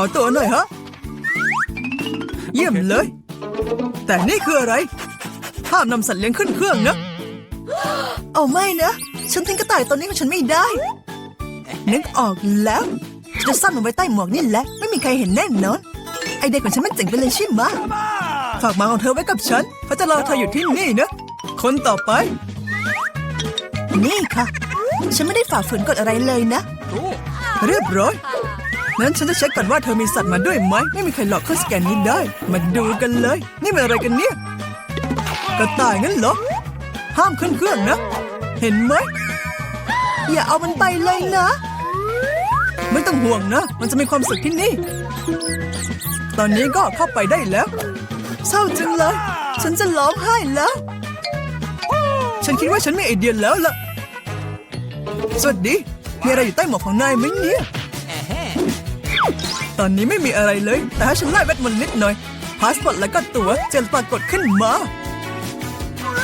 อตัวหน่อยฮะ เยี่ยมเลย แต่นี่คืออะไร ห้ามนำสัตว์เลี้ยงขึ้นเครื่องนะ เอาไม่นะ ฉันทิ้งกระต่ายตัวนี้ของฉันไม่ได้ นึกออกแล้วฉันจะซ่อนมันไว้ใต้หมวกนี่แหละ ไม่มีใครเห็นแน่นอน ไอเด็กของฉันมันเจ๋งไปเลยใช่ไหมะฝากหมาของเธอไว้กับฉันเพราะจะรอเธออยู่ที่นี่นะ คนต่อไป นี่ค่ะ ฉันไม่ได้ฝ่าฝืนกฎอะไรเลยนะ เรียบร้อย งั้นฉันจะเช็คก่อนว่าเธอมีสัตว์มาด้วยไหมไม่มีใครหลอกเครื่องสแกนนี้ได้ มาดูกันเลย นี่เป็นอะไรกันเนี่ย กระต่ายงั้นเหรอ ห้ามขึ้นเครื่องนะ เห็นไหม อย่าเอามันไปเลยนะ ไม่ต้องห่วงนะ มันจะมีความสุขที่นี่ ตอนนี้ก็เข้าไปได้แล้ว เศร้าจังเลย ฉันจะร้องไห้แล้ว ฉันคิดว่าฉันมีไอเดียแล้วล่ะ สวัสดี มีอะไรอยู่ใต้หมวกของนายไหมเนี่ย ตอนนี้ไม่มีอะไรเลย แต่ถ้าฉันไล่เวทมนต์นิดหน่อย พาสปอร์ตแล้วก็ตั๋วจะปรากฏขึ้นมา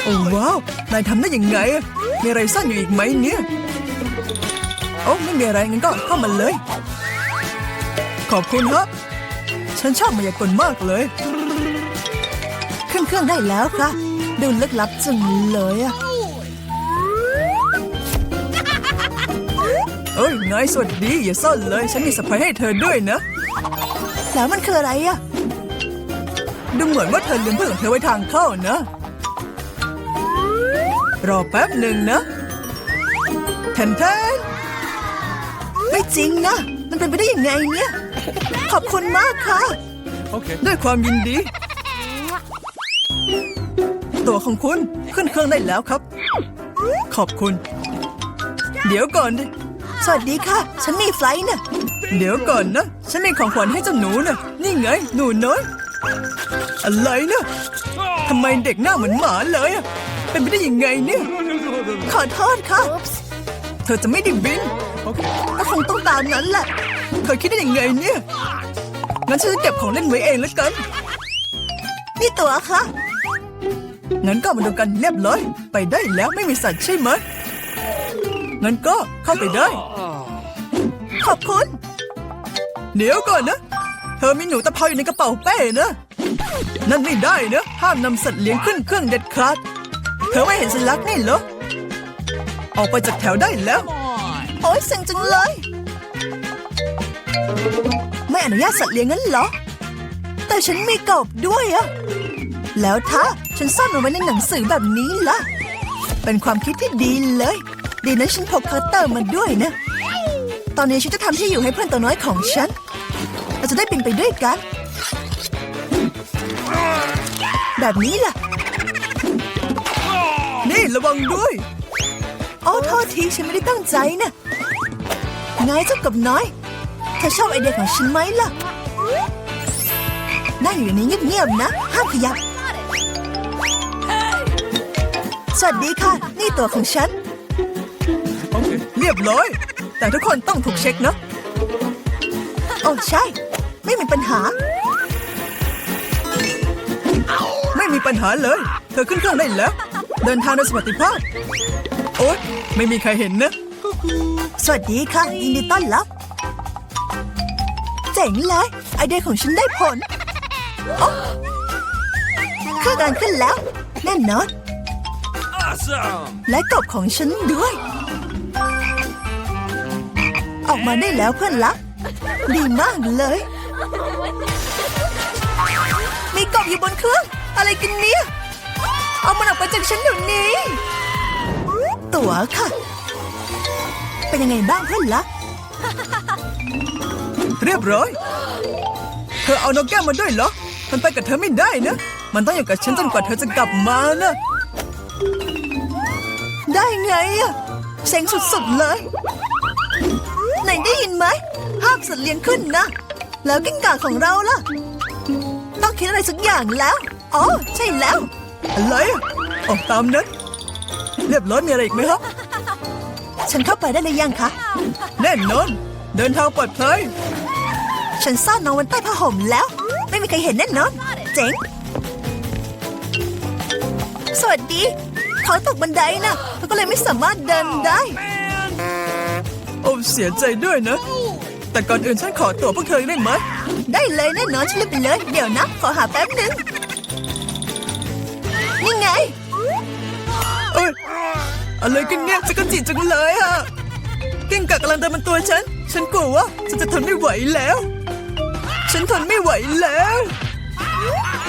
โอ้ว้าว นายทำได้ยังไงอะมีอะไรซ่อนอยู่อีกไหมเนี่ย โอ้ไม่มีอะไรงั้นก็เข้ามาเลย ขอบคุณครับ ฉันชอบมายากลมากเลยขึ้นเครื่องได้แล้วค่ะ ดูลึกลับจังเลยอะเอ้ยนายสวัสดี อย่าซ่อนเลย ฉันมีสไพรส์ให้เธอด้วยนะ แล้วมันคืออะไรอะดูเหมือนว่าเธอลืมเพื่อนของเธอไว้ทางเข้านะ รอแป๊บหนึ่งนะแทนแทนไม่จริงนะ มันเป็นไปได้ยังไงเนี่ย ขอบคุณมากค่ะ Okay. ด้วยความยินดี ตัวของคุณขึ้นเครื่องได้แล้วครับ ขอบคุณ เดี๋ยวก่อนดิสวัสดีค่ะ ฉันมีไฟลท์นะ เดี๋ยวก่อนนะ ฉันมีของขวัญให้เจ้าหนูนะนี่ไง หนูน้อย อะไรนะทำไมเด็กหน้าเหมือนหมาเลยอะเป็นไปได้ยังไงเนี่ย ขอโทษค่ะ เธอจะไม่ได้บิน Okay. ก็คงต้องตามนั้นแหละ เธอคิดได้ยังไงเนี่ย งั้นฉันจะเก็บของเล่นไว้เองแล้วกัน นี่ตัวคะงั้นก็มาดูกันเรียบร้อย ไปได้แล้วไม่มีสัตว์ใช่ไหมงั้นก็เข้าไปได้ ขอบคุณ เดี๋ยวก่อนนะ เธอมีหนูตะเภาอยู่ในกระเป๋าเป้นะ นั่นไม่ได้นะ ห้ามนำสัตว์เลี้ยงขึ้นเครื่องเด็ดขาด เธอไม่เห็นสัญลักษณ์นี่เหรอ ออกไปจากแถวได้แล้ว โอ๊ยเซ็งจังเลย ไม่อนุญาตสัตว์เลี้ยงงั้นเหรอ แต่ฉันมีกบด้วยอะ แล้วถ้าฉันซ่อนมันไว้ในหนังสือแบบนี้ล่ะ เป็นความคิดที่ดีเลย ดีนะฉันพกคัตเตอร์มาด้วยนะตอนนี้ฉันจะทำที่อยู่ให้เพื่อนตัวน้อยของฉัน เราจะได้บินไปด้วยกัน แบบนี้ล่ะ นี่ระวังด้วยโอ้โทษทีฉันไม่ได้ตั้งใจนะไงเจ้ากับน้อยเธอชอบไอเดียของฉันไหมล่ะนั่งอยู่ในนี้เงียบๆนะ ห้ามขยับ สวัสดีค่ะ นี่ตัวของฉัน Okay. เรียบร้อย แต่ทุกคนต้องถูกเช็คนะโอ้ใช่ ไม่มีปัญหา ไม่มีปัญหาเลย เธอขึ้นเครื่องได้แล้ว เดินทางโดยสวัสดิภาพ โอ๊ยไม่มีใครเห็นนะ สวัสดีค่ะ ยินดีต้อนรับ เจ๋งเลย ไอเดียของฉันได้ผลโอ๊ะเครื่องการขึ้นแล้ว แน่นอน Awesome. และกบของฉันด้วย ออกมาได้แล้วเพื่อนรัก ดีมากเลย มีกบอยู่บนเครื่อง อะไรกันเนี่ย เอามันออกไปจากฉันเดี๋ยวนี้ ตั๋วค่ะ เป็นยังไงบ้างเพื่อนรักเรียบร้อย เธอเอานกแก้วมาด้วยเหรอ มันไปกับเธอไม่ได้นะ มันต้องอยู่กับฉันจนกว่าเธอจะกลับมานะ ได้ไงอะเซ็งสุดๆเลย ไหนได้ยินไหมห้ามสัตว์เลี้ยงขึ้นนะ แล้วกิ้งก่าของเราล่ะ ต้องคิดอะไรสักอย่างแล้ว อ๋อ ใช่แล้ว อะไรอะออกตามนั้น เรียบร้อยมีอะไรอีกไหมครับ ฉันเข้าไปได้หรือยังคะ แน่นอน เดินทางปลอดภัย ฉันซ่อนน้องไว้ใต้ผ้าห่มแล้ว ไม่มีใครเห็นแน่นอน เจ๋ง สวัสดี เขาตกบันไดนะเขาก็เลยไม่สามารถเดินได้ โอ้เสียใจด้วยนะ แต่ก่อนอื่นฉันขอตัวพวกเธอได้ไหมได้เลยแน่นอนฉันรีบไปเลย เดี๋ยวนะ ขอหาแป๊บหนึ่งนี่ไง เอ้ยอะไรกันเนี่ยจะกระจิจังเลยอะกิ้งก่ากำลังเดินบนตัวฉัน ฉันกลัวว่าฉันจะทนไม่ไหวแล้ว ฉันทนไม่ไหวแล้ว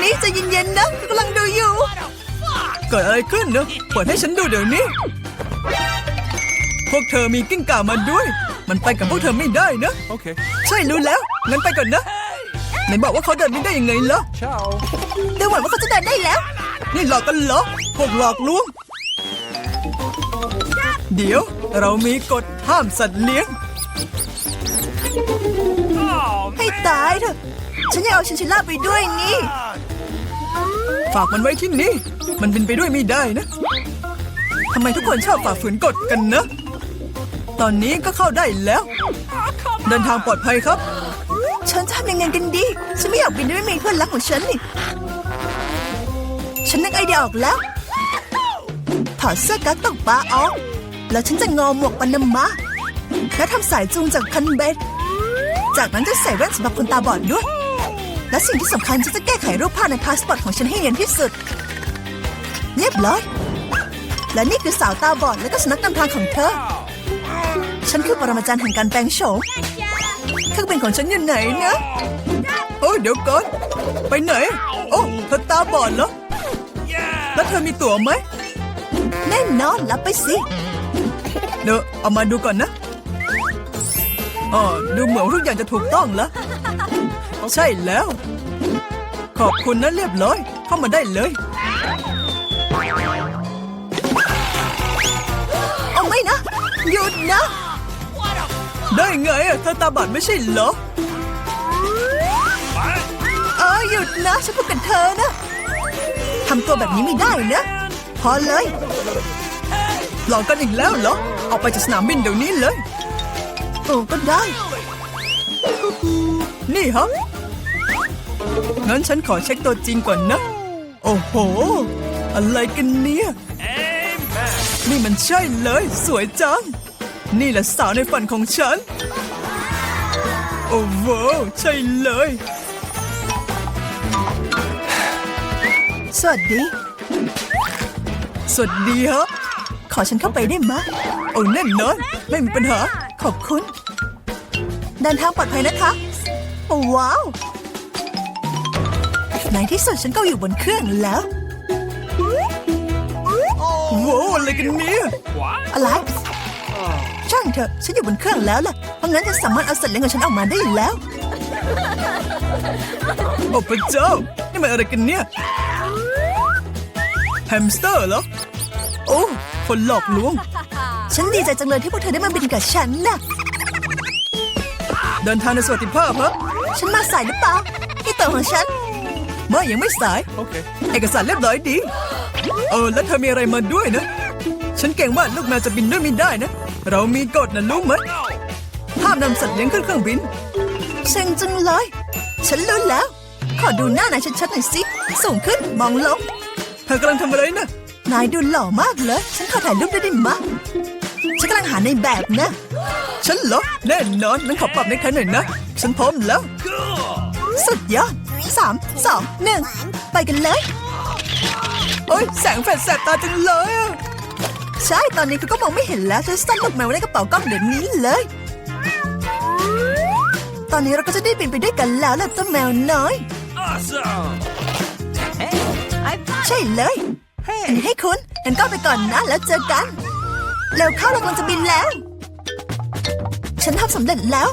นี่ใจะเย็นๆนะกำลังดูอยู่เกิดอะไรขึ้นเนอะเปิดให้ฉันดูเดี๋ยวนี้ พวกเธอมีกิ้งก่ามาด้วย มันไปกับพวกเธอไม่ได้นะ Okay. ใช่รู้แล้ว งั้นไปก่อนนะ ไหนบอกว่าเขาเดินไม่ได้ยังไงล่ะ Ciao. ดูเหมือนว่าเขาจะเดินได้แล้ว นี่หลอกกันเหรอ พวกหลอกลวง เดี๋ยวเรามีกฎห้ามสัตว์เลี้ยง Oh, ให้ตายเถอะ ฉันอยากเอาชินชิล่าไปด้วยนี่ ฝากมันไว้ที่นี่ มันบินไปด้วยไม่ได้นะ ทำไมทุกคนชอบฝ่าฝืนกฎกันนะ ตอนนี้ก็เข้าได้แล้ว เดินทางปลอดภัยครับ ฉันทำยังไงกันดี ฉันไม่อยากบินด้วยไม่มีเพื่อนรักของฉันนี่ ฉันนึกไอเดียออกแล้ว ถอดเสื้อกั๊กตกปลาออก แล้วฉันจะงอหมวกปานามาและทำสายจูงจากคันเบ็ด จากนั้นจะใส่แว่นสำหรับคนตาบอดด้วย และสิ่งที่สำคัญฉันจะแก้ไขรูปภาพในพาสปอร์ตของฉันให้เนียนที่สุด เรียบร้อย และนี่คือสาวตาบอดและก็สุนัขนำทางของเธอ ฉันคือปรมาจารย์แห่งการแปลงโฉมเครื่องบินของฉันอยู่ไหนนะโอ้ยเดี๋ยวก่อน ไปไหน โอ้เธอตาบอดเหรอ yeah. แล้วเธอมีตั๋วไหม แน่นอนรับไปสิเดี๋ยวเอามาดูก่อนนะอ๋อดูเหมือนทุกอย่างจะถูกต้องแล้ว ใช่แล้ว ขอบคุณนะเรียบร้อย เข้ามาได้เลยเอาไม่นะ หยุดนะ ได้ไงอะเธอตาบอดไม่ใช่เหรอเออหยุดนะฉันพูดกับเธอนะทำตัวแบบนี้ไม่ได้นะ พอเลยหลอกกันอีกแล้วเหรอออกไปจากสนามบินเดี๋ยวนี้เลยโอ้ก็ได้ นี่ฮะงั้นฉันขอเช็คตัวจริงก่อนนะ โอ้โห อะไรกันเนี่ย นี่มันใช่เลย สวยจัง นี่แหละสาวในฝันของฉัน โอ้โหใช่เลย สวัสดี สวัสดีฮะ ขอฉันเข้าไปได้ไหมโอ้แน่นอนไม่มีปัญหา ขอบคุณเดินทางปลอดภัยนะคะโอ้ว้าวในที่สุดฉันก็อยู่บนเครื่องแล้วโว้วอะไรกันเนี่ย What? อะไรช่างเถอะ ฉันอยู่บนเครื่องแล้วล่ะ เพราะงั้นจะสามารถเอาสัตว์เลี้ยงของฉันออกมาได้แล้ว โอ้พระเจ้า นี่มันอะไรกันเนี่ย แฮมสเตอร์เหรอ โอ้ คนหลอกลวง ฉันดีใจจังเลยที่พวกเธอได้มาบินกับฉันน่ะ เดินทางในสวัสดิภาพครับฉันมาสายหรือเปล่านี่ตัวของฉันไม่ยังไม่สาย Okay. เอกสารเรียบร้อยดี เออ แล้วเธอมีอะไรมาด้วยนะ ฉันเก่งว่าลูกแมวจะบินด้วยไม่ได้นะ เรามีกฎนะรู้ไหมห้ามนำสัตว์เลี้ยงขึ้นเครื่องบินเซ็งจังเลย ฉันรู้แล้ว ขอดูหน้านายชัดๆหน่อยสิ สูงขึ้นมองลงเธอกำลังทำอะไรนะนายดูหล่อมากเลย ฉันขอถ่ายรูปได้ไหมะฉันกำลังหาในแบบนะ ฉันเหรอแน่นอนนั้นขอปรับในใครหน่อยนะ ฉันพร้อมแล้ว Cool. สุดยอดสามสองหนึ่งไปกันเลย โอ้ยแสงแฟลชแสบตาจังเลยอะ ใช่ตอนนี้เขาก็มองไม่เห็นแล้วฉันซ่อนลูกแมวไว้ในกระเป๋ากล้องเดี๋ยวนี้เลย ตอนนี้เราก็จะได้บินไปด้วยกันแล้วล่ะเจ้าแมวน้อย Awesome. ใช่เลยอันนี้ให้คุณงั้นก็ไปก่อนนะแล้วเจอกัน เร็วเข้าเรากำลังจะบินแล้ว ฉันทำสำเร็จแล้ว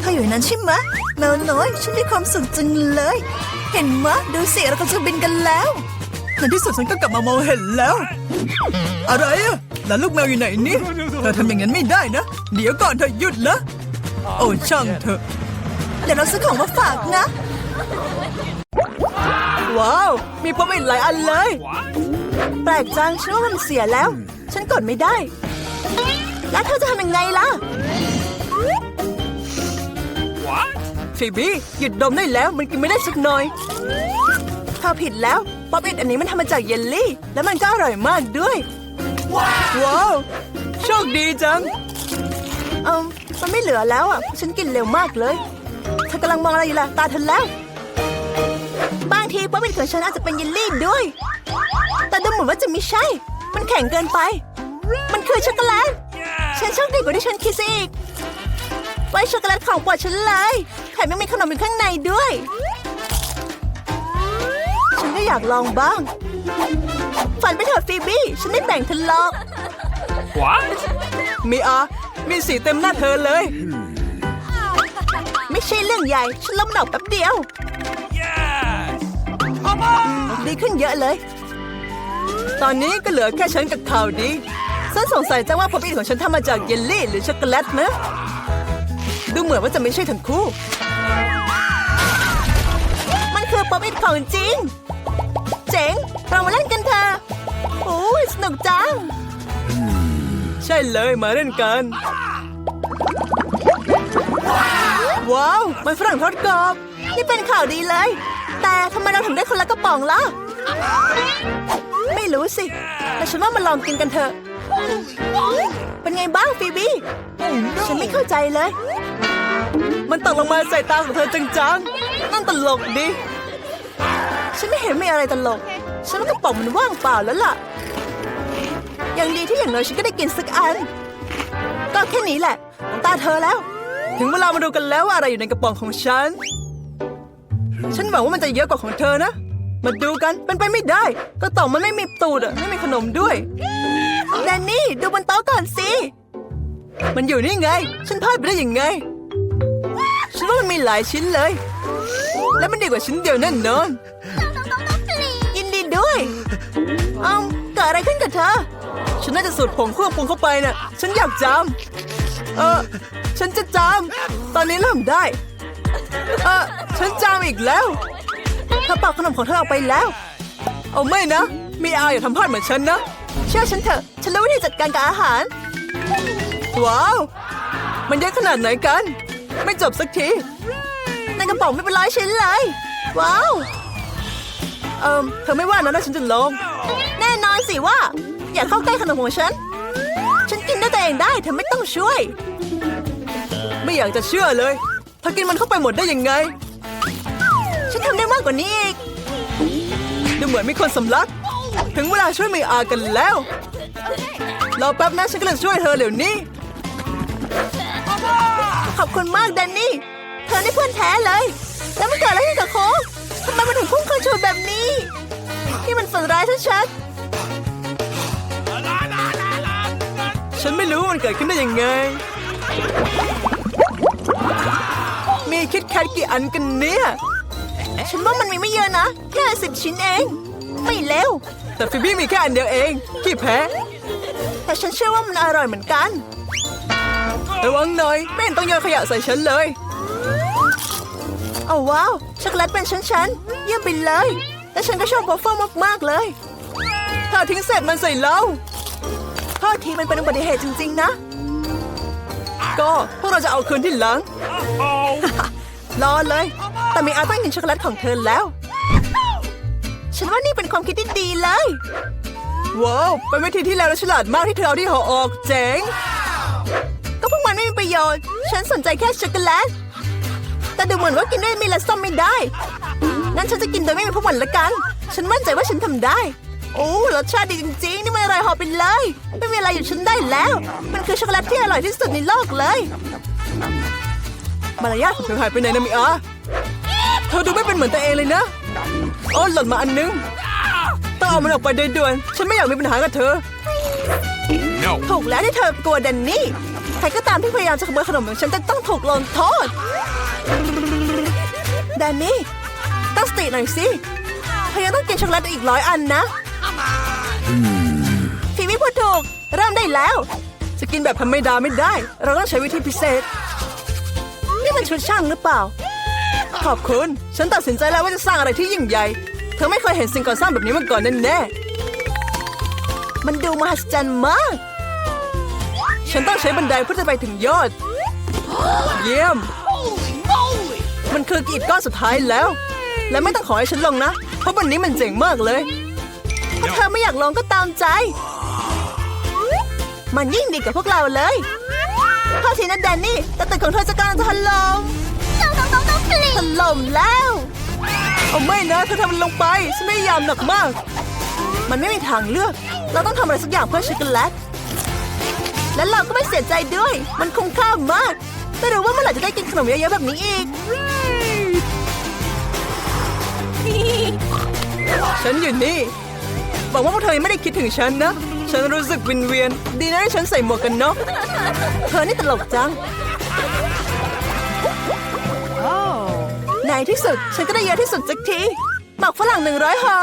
เธออยู่ในนั้นใช่ไหมะแมวน้อยฉันมีความสุขจังเลย เห็นมะดูสิเราก็จะบินกันแล้วในที่สุดฉันก็กลับมามองเห็นแล้ว อะไรอะแล้วลูกแมวอยู่ไหนเนี่ยเธอทำอย่างนั้นไม่ได้นะ เดี๋ยวก่อนเธอหยุดละโอ้ช่างเถอะเดี๋ยวเราซื้อของมาฝากนะ ว้าว มีป๊อปอินหลายอันเลย What? แปลกจังฉันว่ามันเสียแล้ว ฉันกดไม่ได้ แล้วเธอจะทำยังไงล่ะ What? ฟีบี้หยุดดมได้แล้วมันกินไม่ได้สักหน่อยเธอผิดแล้ว ป๊อปอินอันนี้มันทำมาจากเยลลี่ แล้วมันก็อร่อยมากด้วย ว้าวโชคดีจัง เอืมมันไม่เหลือแล้วอะ ฉันกินเร็วมากเลยเธอกำลังมองอะไรอยู่ล่ะ ตาเธอแล้ว บางทีป๊อปปี้ของฉันอาจจะเป็นเยลลี่ด้วย แต่ดูเหมือนว่าจะไม่ใช่ มันแข็งเกินไป มันคือช็อกโกแลตฉันโชคดีกว่าที่ฉันคิดซะอีกไว้ช็อกโกแลตของโปรดฉันเลยแถมยังมีขนมอยู่ข้างในด้วยฉันก็ อยากลองบ้าง ฝันไปเถอะฟีบี้ ฉันไม่แบ่งเธอหรอก What? มีอามีสีเต็มหน้าเธอเลย ไม่ใช่เรื่องใหญ่ ฉันล้มดอกแป๊บเดียว Yes! ดีขึ้นเยอะเลย ตอนนี้ก็เหลือแค่ฉันกับข่าวดีฉันสงสัยจังว่าพอปีของฉันทำมาจากเยลลี่หรือช็อกโกแลตนะ ดูเหมือนว่าจะไม่ใช่ทั้งคู่ มันคือป๊อปอิทของจริงเจ๋ง เรามาเล่นกันเถอะโอ้ยสนุกจัง ใช่เลยมาเล่นกัน ว้าว มันฝรั่งทอดกรอบ นี่เป็นข่าวดีเลย แต่ทำไมเราถึงได้คนละกระป๋องล่ะ ไม่รู้สิ แต่ฉันว่ามาลองกินกันเถอะ เป็นไงบ้างฟีบี้ ฉันไม่เข้าใจเลย มันตกลงมาใส่ตาของเธอจังๆนั่นตลกดิ ฉันไม่เห็นมีอะไรตลก ฉันว่ากระป๋องมันว่างเปล่าแล้วล่ะ อย่างดีที่อย่างน้อยฉันก็ได้กินสักอัน ก็แค่นี้แหละตาเธอแล้ว ถึงเวลามาดูกันแล้วว่าอะไรอยู่ในกระป๋องของฉัน ฉันหวังว่ามันจะเยอะกว่าของเธอนะ มาดูกัน เป็นไปไม่ได้กระต่องมันไม่มีตูดอะไม่มีขนมด้วยแดนนี่ดูบนโต๊ะก่อนสิ มันอยู่นี่ไง ฉันพลาดไปได้ยังไง ฉันว่ามันมีหลายชิ้นเลย และมันดีกว่าชิ้นเดียวแน่นอน อะไรขึ้นกับเธอ ฉันน่าจะสูดผงเครื่องปรุงเข้าไปน่ะ ฉันอยากจำเออ ฉันจะจำตอนนี้เริ่มได้ เออ ฉันจำอีกแล้วเธอเป่าขนมของเธอออกไปแล้ว เอาไม่นะ มีอาอย่าทำพลาดเหมือนฉันนะ เชื่อฉันเถอะ ฉันรู้วิธีจัดการกับอาหาร ว้าว มันเยอะขนาดไหนกัน ไม่จบสักที ในกระป๋องไม่เป็นร้อยชิ้นเลย ว้าว เอิมเธอไม่ว่านะถ้าฉันจะลง แน่นอนสิว่า อย่าเข้าใกล้ขนมของฉัน ฉันกินด้วยตัวเองได้ เธอไม่ต้องช่วย ไม่อยากจะเชื่อเลยเธอกินมันเข้าไปหมดได้ยังไง ฉันทำได้มากกว่านี้อีกดูเหมือนมีคนสำลัก ถึงเวลาช่วยมีอากันแล้วรอแป๊บนะฉันกำลังช่วยเธอเดี๋ยวนี้ ขอบคุณมากแดนนี่ เธอได้เพื่อนแท้เลย แล้วมันเกิดอะไรขึ้นกับโค้ก มมันถึงพุ่งเข้าชนแบบนี้ นี่มันฝันร้ายชัดๆฉันไม่รู้ว่ามันเกิดขึ้นได้ยังไง มีคิดแคทกี่อันกันเนี่ย ฉันว่ามันมีไม่เยอะนะ แค่สิบชิ้นเอง ไม่เร็วแต่ฟิบี้มีแค่อันเดียวเองขี้แพ้ แต่ฉันเชื่อว่ามันอร่อยเหมือนกัน ระวังหน่อย ไม่เห็นต้องโยนขยะใส่ฉันเลย เอาว้าว ช็อกโกแลตเป็นชั้นๆเยี่ยมไปเลย และฉันก็ชอบวอฟเฟิลมากๆเลยเธอทิ้งเศษมันใส่เราโทษทีมันเป็นอุบัติเหตุจริงๆนะ ก็พวกเราจะเอาคืนที่หลังรอเลย แต่มีอาต้องกินช็อกโกแลตของเธอแล้ว ฉันว่านี่เป็นความคิดที่ดีเลย ว้าวเป็นวิธีที่แล้วและฉลาดมากที่เธอเอาที่ห่อออกเจ๋ง ก็พวกมันไม่มีประโยชน์ ฉันสนใจแค่ช็อกโกแลต แต่ดูเหมือนว่ากินด้วยมีและส้มไม่ได้ งั้นฉันจะกินโดยไม่มีพวกมันละกัน ฉันมั่นใจว่าฉันทำได้ โอ้รสชาติดีจริงๆ นี่มันอร่อยเหอไปเลย ไม่มีอะไรหยุดฉันได้แล้ว มันคือช็อกโกแลตที่อร่อยที่สุดในโลกเลย มารยาทของเธอหายไปไหนนะมิอาเธอดูไม่เป็นเหมือนตัวเองเลยนะโอ้หล่นมาอันนึง ต้องเอามันออกไปโดยด่วน ฉันไม่อยากมีปัญหากับเธอ No! ถูกแล้วที่เธอกลัวแดนนี่ใค รก็ตามที่พยายามจะขโมยขนมของฉันจะต้องถูกลงโทษแดนนี่ตั้งสติหน่อยสิเธอยังต้องกินช็อกโกแลตอีกร้อยอันนะฟีวิพูดถูก เริ่มได้แล้ว จะกินแบบธรรมดาไม่ได้ เราต้องใช้วิธีพิเศษ นี่มันชุดช่างหรือเปล่า ขอบคุณ ฉันตัดสินใจแล้วว่าจะสร้างอะไรที่ยิ่งใหญ่ เธอไม่เคยเห็นสิ่งก่อสร้างแบบนี้มาก่อนแน่ๆมันดูมหัศจรรย์มาก ฉันต้องใช้บันไดเพื่อจะไปถึงยอด เยี่ยม มันคือกีดก้อนสุดท้ายแล้ว และไม่ต้องขอให้ฉันลงนะ เพราะวันนี้มันเจ๋งมากเลย ถ้าเธอไม่อยากลงก็ตามใจ มันยิ่งดีกับพวกเราเลยโทษทีนะแดนนี่แต่ตึกของเธอจะกำลังจะถล่มถล่มแล้วเอาไม่นะเธอทำมันลงไปฉันไม่ยามหนักมาก มันไม่มีทางเลือก เราต้องทำอะไรสักอย่างเพื่อช็อกโกแลต และเราก็ไม่เสียใจด้วย มันคุ้มค่ามาก ไม่รู้ว่าเมื่อไหร่จะได้กินขนมเยอะๆแบบนี้อีก ฉันอยู่นี่หวังว่าพวกเธอยังไม่ได้คิดถึงฉันนะ ฉันรู้สึกวินเวียน ดีนะที่ฉันใส่หมวกกันน็อกเธอนี่ตลกจังในที่สุด ฉันก็ได้เยอะที่สุดสักทีหมักฝรั่งหนึ่งร้อยห่อ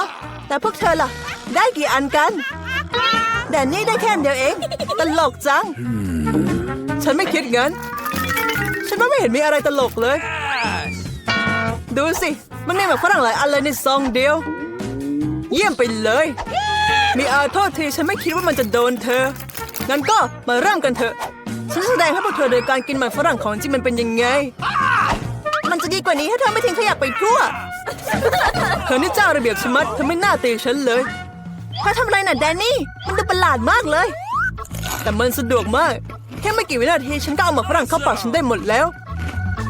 แต่พวกเธอล่ะ ได้กี่อันกัน แดนนี่ได้แค่เดียวเอง ตลกจัง ฉันไม่คิดงั้นฉันว่าไม่เห็นมีอะไรตลกเลย ดูสิ มันมีหมักฝรั่งหลายอันเลยในซองเดียว เยี่ยมไปเลย มีอาโทษทีฉันไม่คิดว่ามันจะโดนเธอ งั้นก็มาเริ่มกันเถอะ ฉันจะแสดงให้พวกเธอโดยการกินหมักฝรั่งของจริงมันเป็นยังไง มันจะดีกว่านี้ถ้าเธอไม่ทิ้งขยะไปทั่ว เธอนี่เจ้าระเบียบชะมัดเธอไม่น่าตีฉันเลย เธอทำอะไรน่ะแดนนี่ มันดูประหลาดมากเลย แต่มันสะดวกมาก แค่ไม่กี่วินาทีฉันก็เอาหมักฝรั่งเข้าปากฉันได้หมดแล้ว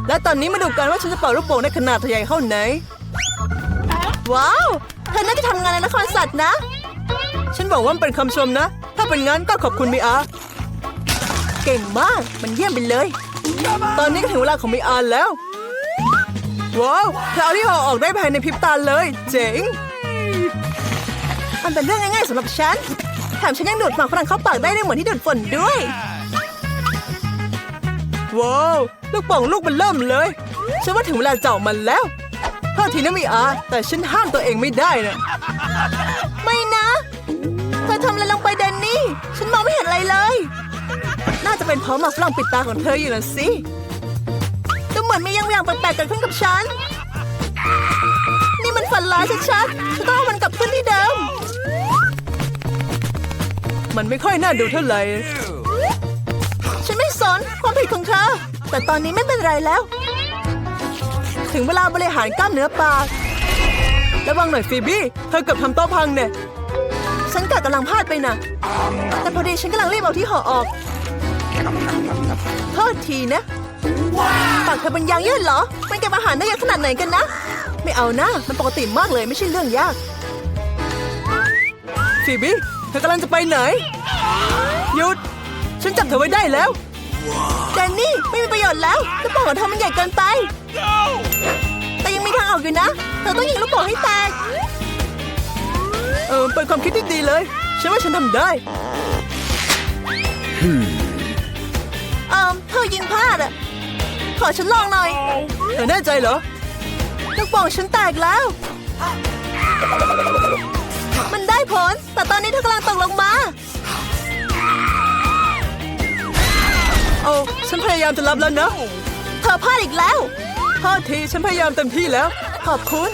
และตอนนี้มาดูกันว่าฉันจะเป่าลูกโป่งได้ขนาดใหญ่เท่าไหน ว้าว เธอน่าจะทำงานในนครสัตว์นะ ฉันบอกว่ามันเป็นคำชมนะ ถ้าเป็นงั้นก็ขอบคุณมีอา เก่งมาก มันเยี่ยมไปเลย ตอนนี้ก็ถึงเวลาของมีอาแล้ว ว้าวเธอเอาที่ห่อออกได้ภายในพริบตาเลย เจ๋ง มันเป็นเรื่องง่ายๆสำหรับฉัน แถมฉันยังดูดหมากฝรั่งเข้าปากได้ด้วยเหมือนที่ดูดฝนด้วย ว้าว ลูกโป่งลูกมันเริ่มเลย ฉันว่าถึงเวลาเจาะมันแล้วโทษทีนะมีอา แต่ฉันห้ามตัวเองไม่ได้นะ ไม่นะ เธอทำอะไรลงไปแดนนี่ ฉันมองไม่เห็นอะไรเลย น่าจะเป็นเพราะหมากฝรั่งปิดตาของเธออยู่นะสิดูเหมือนมีอย่างอย่างแปลกๆเกิดขึ้นกับฉัน นี่มันฝันร้ายชัดๆฉันต้องเอามันกลับขึ้นที่เดิม มันไม่ค่อยน่าดูเท่าไหร่ ฉันไม่สนความผิดของเธอ แต่ตอนนี้ไม่เป็นไรแล้ว ถึงเวลาบริหารกล้ามเนื้อปากระวังหน่อยฟีบี้ เธอเกือบทำโต๊ะพังเนี่ย ฉันกะกำลังพลาดไปนะ แต่พอดีฉันกำลังรีบเอาที่ห่อออกโทษทีนะปากเธอเป็นยางยืดเหรอ มันเก็บอาหารได้เยอะขนาดไหนกันนะ ไม่เอานะ มันปกติมากเลยไม่ใช่เรื่องยากฟีบี้ ธอกำลังจะไปไหน หยุด ฉันจับเธอไว้ได้แล้ว แดนนี่ไม่มีประโยชน์แล้วลูกโป่งของเธอมันใหญ่เกินไป No. แต่ยังมีทางออกอยู่นะ เธอต้องยิงลูกโป่งให้แตก เออเป็นความคิดที่ดีเลย ฉันว่าฉันทำได้ เออเธอยิงพลาดอะขอฉันลองหน่อย เธอแน่ใจเหรอ ลูกโป่งฉันแตกแล้ว มันได้ผล แต่ตอนนี้เธอกำลังตกลงมา โอ้ฉันพยายามจะรับแล้วนะ เธอพลาดอีกแล้วโทษทีฉันพยายามเต็มที่แล้ว ขอบคุณ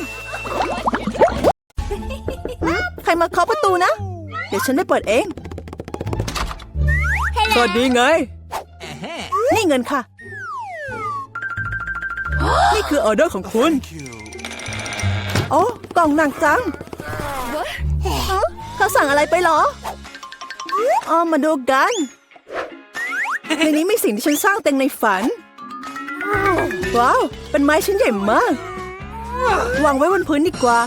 หืมใครมาเคาะประตูนะ เดี๋ยวฉันไปเปิดเอง สวัสดีไง นี่เงินค่ะ นี่คือออเดอร์ของคุณ โอ้กล่องหนักจังฮะเธอ สั่งอะไรไปเหรออ๋อมาดูกัน ในนี้มีสิ่งที่ฉันสร้างเต็งในฝัน ว้าว เป็นไม้ชิ้นใหญ่มาก วางไว้บนพื้นดีกว่า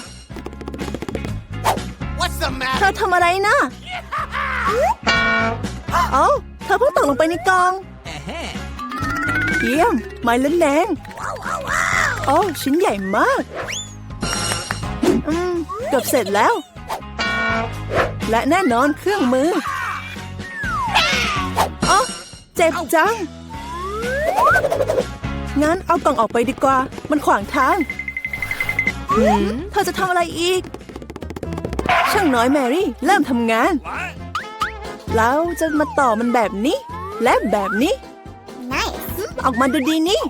What's the เธ matter? อทำอะไรนะ เอ้า เธอเพิ่งตกลงไปในกล่อง เยี่ยม ไม้เล่นแดงโอ้ชิ้นใหญ่มาก อืม เกือบเสร็จแล้ว และแน่นอนเครื่องมืออ๋อเจ็บจัง งั้นเอากล่องออกไปดีกว่า มันขวางทางหืมเธอจะทำอะไรอีก ช่างน้อยแมรี่ เริ่มทำงาน What? แล้วจะมาต่อมันแบบนี้ และแบบนี้ Nice. อืมออกมาดูดีนี่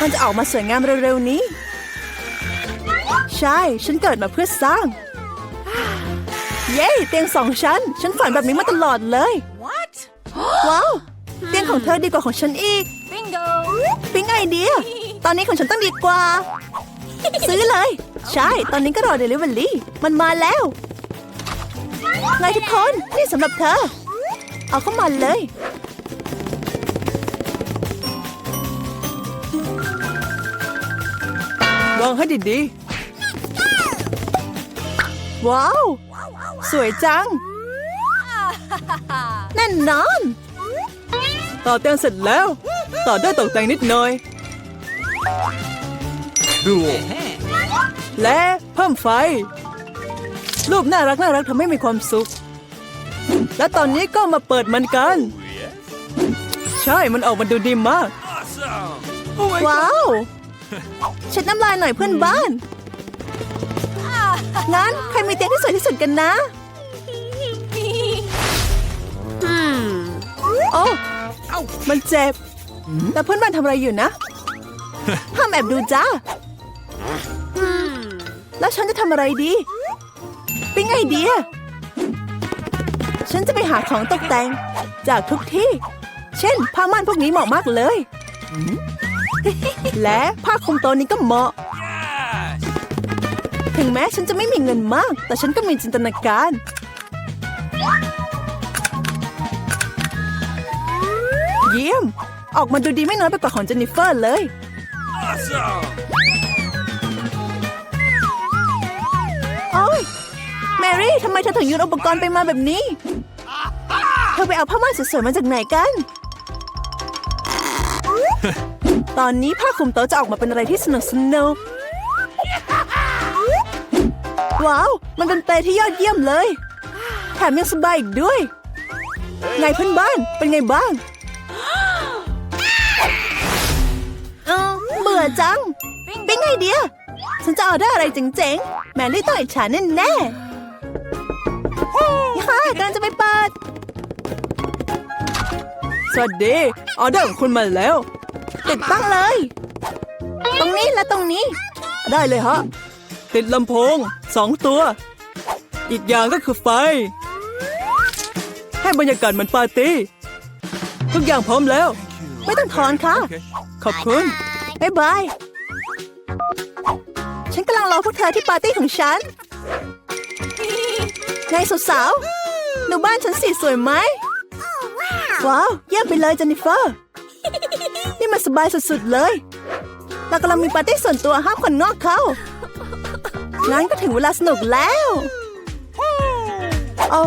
มันจะออกมาสวยงามเร็วๆนี้ ใช่ ฉันเกิดมาเพื่อสร้าง เย้เตียงสองชั้น ฉันฝันแบบนี้มาตลอดเลย What ว้าวเตียงของเธอดีกว่าของฉันอีก Bingo ปิ๊งไอเดีย ตอนนี้ของฉันต้องดีกว่า ซื้อเลย ใช่ ตอนนี้ก็รอเดลิเวอรี่ มันมาแล้วไงทุกคน นี่สำหรับเธอ เอาเข้ามาเลย วางให้ดีๆว้าว สวยจัง แน่นนอน ต่อเตียงเสร็จแล้ว ต่อด้วยตกแต่งนิดหน่อย Cool. และเพิ่มไฟ รูปน่ารักน่ารักทำให้มีความสุข และตอนนี้ก็มาเปิดมันกัน ใช่มันออกมาดูดีมาก Awesome. Oh my ว้าวเช็ดน้ำลายหน่อยเพื่อนบ้าน งั้นใครมีเตียงที่สวยที่สุดกันนะ โอ้ มันเจ็บแต่เพื่อนบ้านทำอะไรอยู่นะ ห้ามแอบดูจ้า แล้วฉันจะทำอะไรดีปิ๊งไอเดีย ฉันจะไปหาของตกแต่ง จากทุกที่ เช่น ผ้าม่านพวกนี้เหมาะมากเลย และผ้าคลุมโตนี้ก็เหมาะ Yes. ถึงแม้ฉันจะไม่มีเงินมาก แต่ฉันก็มีจินตนาการ เยี่ยม ออกมาดูดีไม่น้อยไปกว่าของเจนนิเฟอร์เลย Awesome. โอ้ยแมรี่ทำไมเธอถึงโยนอุปกรณ์ไปมาแบบนี้ เธอไปเอาผ้าม่านสวยๆมาจากไหนกัน ตอนนี้ผ้าคลุมโต๊ะจะออกมาเป็นอะไรที่สนุกสนุก ว้าว มันเป็นเปลที่ยอดเยี่ยมเลย แถมยังสบายอีกด้วย ไงเพื่อนบ้าน เป็นไงบ้างเบื่อจัง เป็นไงเดียฉันจะออเดอร์อะไรเจ๋งๆ แมรี่ต้องอิจฉาแน่แน่ๆค่ะกำลังจะไปเปิด สวัสดี ออเดอร์ของคุณมาแล้ว ติดตั้งเลย ตรงนี้และตรงนี้ ได้เลยฮะ ติดลำโพง สองตัว อีกอย่างก็คือไฟ ให้บรรยากาศเหมือนปาร์ตี้ ทุกอย่างพร้อมแล้ว ไม่ต้องถอนค่ะ Okay. ขอบคุณ บ๊ายบาย ฉันกำลังรอพวกเธอที่ปาร์ตี้ของฉันไงสาวๆดูบ้านฉันสิสวยไหม ว้าว เยี่ยมไปเลยเจนนิเฟอร์ นี่มันสบายสุดๆเลย เรากำลังมีปาร์ตี้ส่วนตัวห้ามคนนอกเข้า งั้นก็ถึงเวลาสนุกแล้ว เอา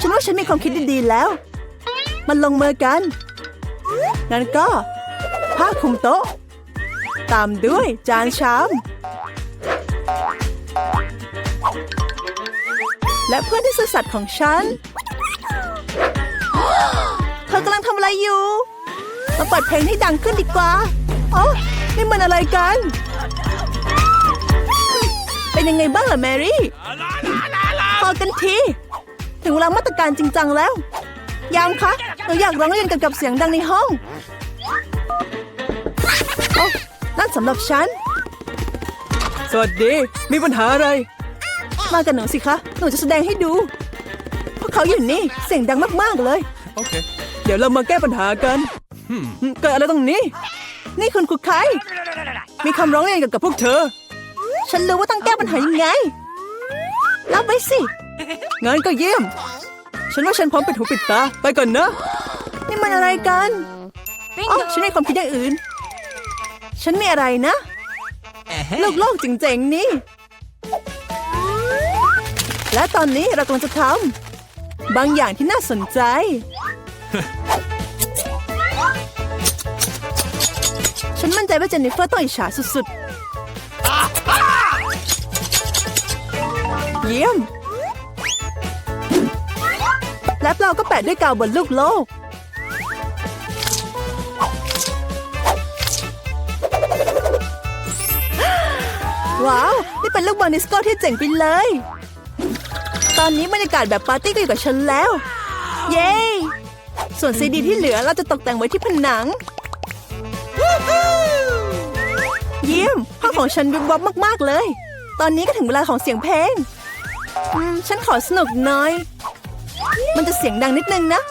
ฉันว่าฉันมีความคิดดีๆแล้ว มันลงมือกัน งั้นก็ ผ้าคลุมโต๊ะ ตามด้วยจานชามและเพื่อนที่ซื่อสัตย์ของฉัน เธอกำลังทำอะไรอยู่ มาเปิดเพลงให้ดังขึ้นดีกว่า โอ้นี่มันอะไรกัน เป็นยังไงบ้างล่ะแมรี่ La la la la. พอกันที ถึงเวลามาตรการจริงจังแล้ว ยามคะหนูอยากร้องเรียนเกี่ยวกับเสียงดังในห้องโอ้นั่นสำหรับฉัน สวัสดี มีปัญหาอะไร มากับหนูสิคะ หนูจะแสดงให้ดูพวกเขาอยู่นี่ เสียงดังมากๆเลย Okay. เดี๋ยวเรามาแก้ปัญหากัน Hmm. เกิดอะไรตรงนี้ นี่คุณคือใครมีคำร้องเรียนเกี่ยวกับพวกเธอ ฉันรู้ว่าต้องแก้ปัญหายังไงรับไว้สิงั้นก็เยี่ยม ฉันว่าฉันพร้อมปิดหูปิดตา ไปก่อนนะ นี่มันอะไรกันอ๋อฉันมีความคิดอย่างอื่น ฉันมีอะไรนะ โลกโลกจริงๆนี่ และตอนนี้เรากำลังจะทำบางอย่างที่น่าสนใจ ฉันมั่นใจว่าเจนนิเฟอร์ต้องอิจฉาสุดๆ เยี่ยม และเราก็แปะด้วยกาวบนลูกโลก ว้าว นี่เป็นลูกบอลดิสโก้ที่เจ๋งไปเลย ตอนนี้บรรยากาศแบบปาร์ตี้ก็อยู่กับฉันแล้ว เย้ ส่วนซีดีที่เหลือเราจะตกแต่งไว้ที่ผนังเยี่ยมห้องของฉันวิบวับมาก ๆ เลย ตอนนี้ก็ถึงเวลาของเสียงเพลง ฉันขอสนุกหน่อย มันจะเสียงดังนิดนึงนะ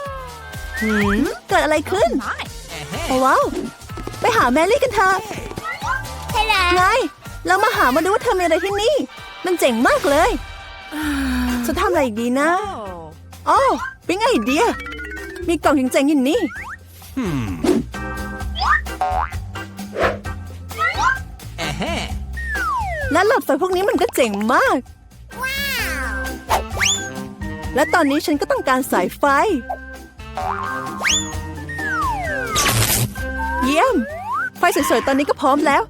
หืมเกิดอะไรขึ้นโอ้ว้าว ไปหาแมรี่กันเถอะไงเรามาหามาดูว่าเธอมีอะไรที่นี่ มันเจ๋งมากเลยจะทำอะไรอีกดีนะอ๋อเป็นไงเดียมีกล่องเจ๋งๆอยู่นี่ Hmm. และหลอดไฟพวกนี้มันก็เจ๋งมาก และตอนนี้ฉันก็ต้องการสายไฟ เยี่ยม ไฟสวยๆ ตอนนี้ก็พร้อมแล้ว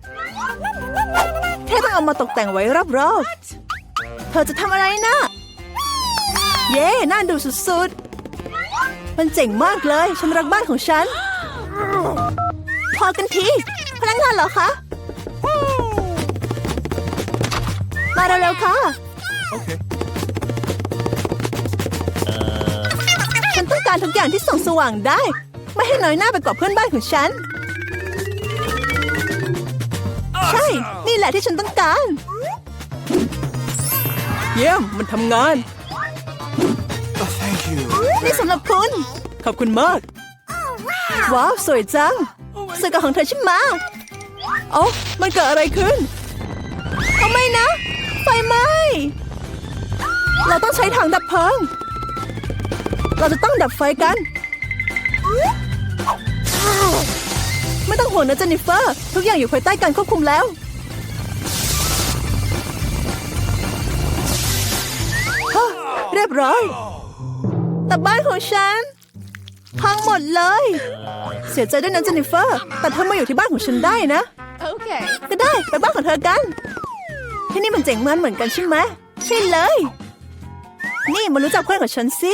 แค่ต้องเอามาตกแต่งไว้รอบๆ เธอจะทำอะไรนะ เย้ น่าดูสุดๆ มันเจ๋งมากเลย ฉันรักบ้านของฉัน พอกันที พนักงานเหรอคะ มาเร็วๆค่ะ Okay. ฉันต้องการทุกอย่างที่ส่องสว่างได้ ไม่ให้น้อยหน้าไปกว่าเพื่อนบ้านของฉัน ใช่ นี่แหละที่ฉันต้องการ เยี่ยม มันทำงาน Oh, thank you. นี่สำหรับคุณ ขอบคุณมาก ว้าว สวยจังสวยกับของเธอใช่ไหมโอ้มันเกิดอะไรขึ้นเอาไม่นะ ไฟไหม้ เราต้องใช้ถังดับเพลิง เราจะต้องดับไฟกัน ไม่ต้องห่วงนะเจนนิเฟอร์ ทุกอย่างอยู่ภายใต้การควบคุมแล้วฮะเรียบร้อย แต่บ้านของฉัน พังหมดเลย เสียใจด้วยนะเจนนิเฟอร์ แต่เธอมาอยู่ที่บ้านของฉันได้นะ Okay. ก็ได้ไปบ้านของเธอกัน ที่นี่มันเจ๋งมันเหมือนกันใช่ไหมใช่เลย นี่มารู้จักเพื่อนของฉันสิ